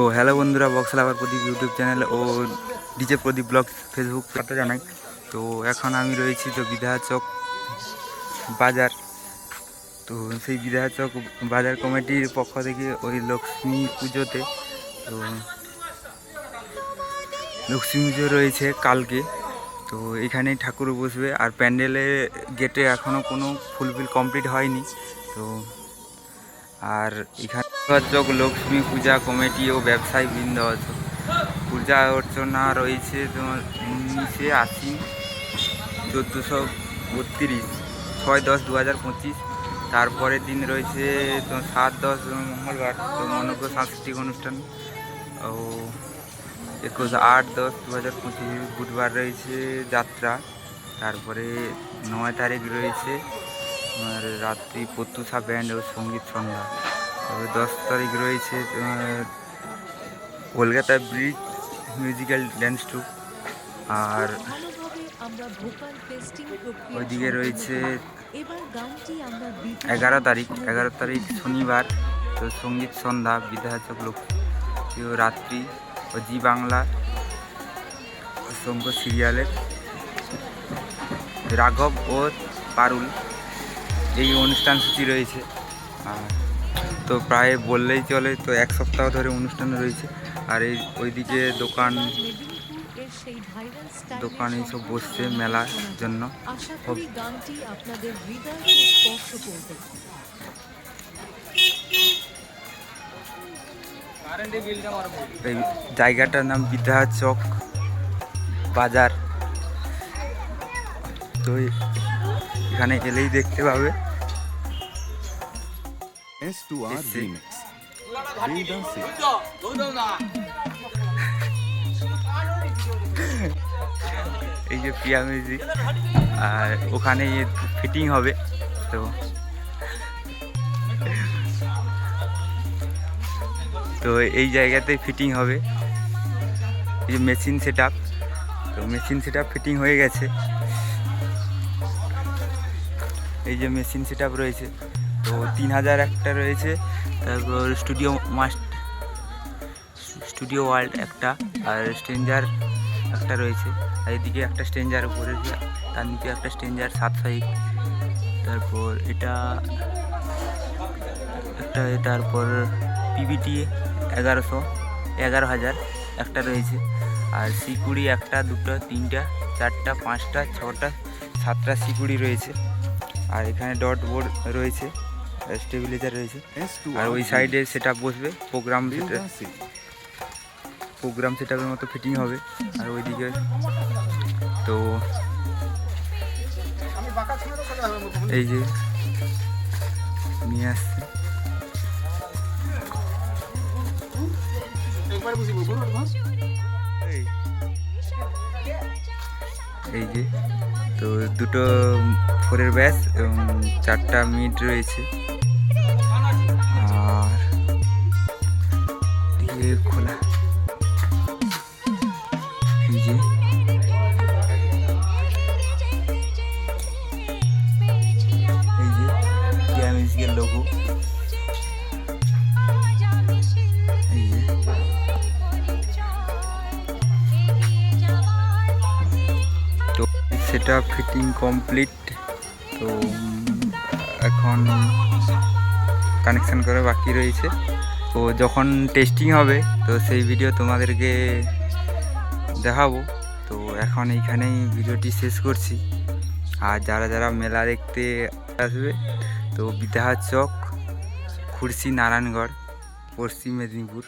তো হ্যালো বন্ধুরা, box lover Pradeep YouTube channel ও DJ Pradeep blog Facebook সাথে জানাই। তো এখন আমি রয়েছি তো বিধাচক বাজার। তো সেই বিধাচক বাজার কমিটির পক্ষ থেকে ওই লক্ষ্মী পুজোতে, তো লক্ষ্মী পুজো রয়েছে কালকে। তো এখানেই ঠাকুর বসবে আর প্যান্ডেলের গেটে এখনও কোনো ফুলফিল কমপ্লিট হয়নি। তো আর এখানে লক্ষ্মী পূজা, কমিটি ও ব্যবসায়ী বৃন্দ পূজা অর্চনা রয়েছে উনিশে আশি, চোদ্দোশো বত্রিশ, ছয় দশ দু হাজার পঁচিশ। তারপরের দিন রয়েছে সাত দশ মঙ্গলবার মনজ্ঞ সাংস্কৃতিক অনুষ্ঠান। ও একুশ আট দশ দু হাজার পঁচিশ, বুধবার রয়েছে যাত্রা। তারপরে নয় তারিখ রয়েছে তোমার রাত্রি প্রত্যুষা ব্যান্ড ও সংগীত সন্ধ্যা। তবে দশ তারিখ রয়েছে Kolkata bridge musical dance troupe. আর ওইদিকে রয়েছে এগারো তারিখ এগারো তারিখ শনিবার তো সংগীত সন্ধ্যা বিদ্যাচক লক্ষ্মী ও রাত্রি ও জি বাংলা অসংখ্য সিরিয়ালের রাঘব ও পারুল। এই অনুষ্ঠান সূচি রয়েছে। আর তো প্রায় বললেই চলে তো এক সপ্তাহ ধরে অনুষ্ঠান রয়েছে। আর এই ওইদিকে দোকান দোকান এইসব বসছে মেলার জন্য। এই জায়গাটার নাম বিদ্যা চক বাজার। তো এখানে এলেই দেখতে পাবে। S2R Esse- Remix. Dancei. এই যে প্রিয়া মিউজিক আর ওখানে ফিটিং হবে তো তো এই জায়গাতে ফিটিং হবে এই যে মেশিন সেট তো মেশিন সেট ফিটিং হয়ে গেছে এই যে মেশিন সেট রয়েছে তো তিন হাজার একটা রয়েছে, তারপর স্টুডিও মাস্ট স্টুডিও ওয়ার্ল্ড একটা, আর স্ট্রেঞ্জার একটা রয়েছে। আর এদিকে একটা স্ট্রেঞ্জার উপরে তার নিচে একটা স্ট্রেঞ্জার সাত তারপর এটা একটা, তারপর পিবিটি এগারোশো এগারো হাজার একটা রয়েছে। আর সিকুড়ি একটা, দুটো, তিনটা, চারটা, পাঁচটা, ছটা, সাতটা সিকুড়ি রয়েছে। আর এখানে ডট বোর্ড রয়েছে। স্টেবিলাইজার রয়েছে। S2R আর ওই সাইডে সেটা বসবে প্রোগ্রাম প্রোগ্রাম সেটআপের মতো ফিটিং হবে। আর ওইদিকে তো এই যে নিয়ে আসছে। এই এই যে তো দুটো ফোরের ব্যাস এবং চারটা মিড রয়েছে। আর খোলা। সেটা ফিটিং কমপ্লিট তো এখন কানেকশান করা বাকি রয়েছে। তো যখন টেস্টিং হবে, তো সেই ভিডিও তোমাদেরকে দেখাবো। তো এখন এইখানেই ভিডিওটি শেষ করছি। আর যারা যারা মেলা দেখতে আসবে, তো বিদ্যাহার চক, খুরশি নারায়ণগড়, পশ্চিম মেদিনীপুর।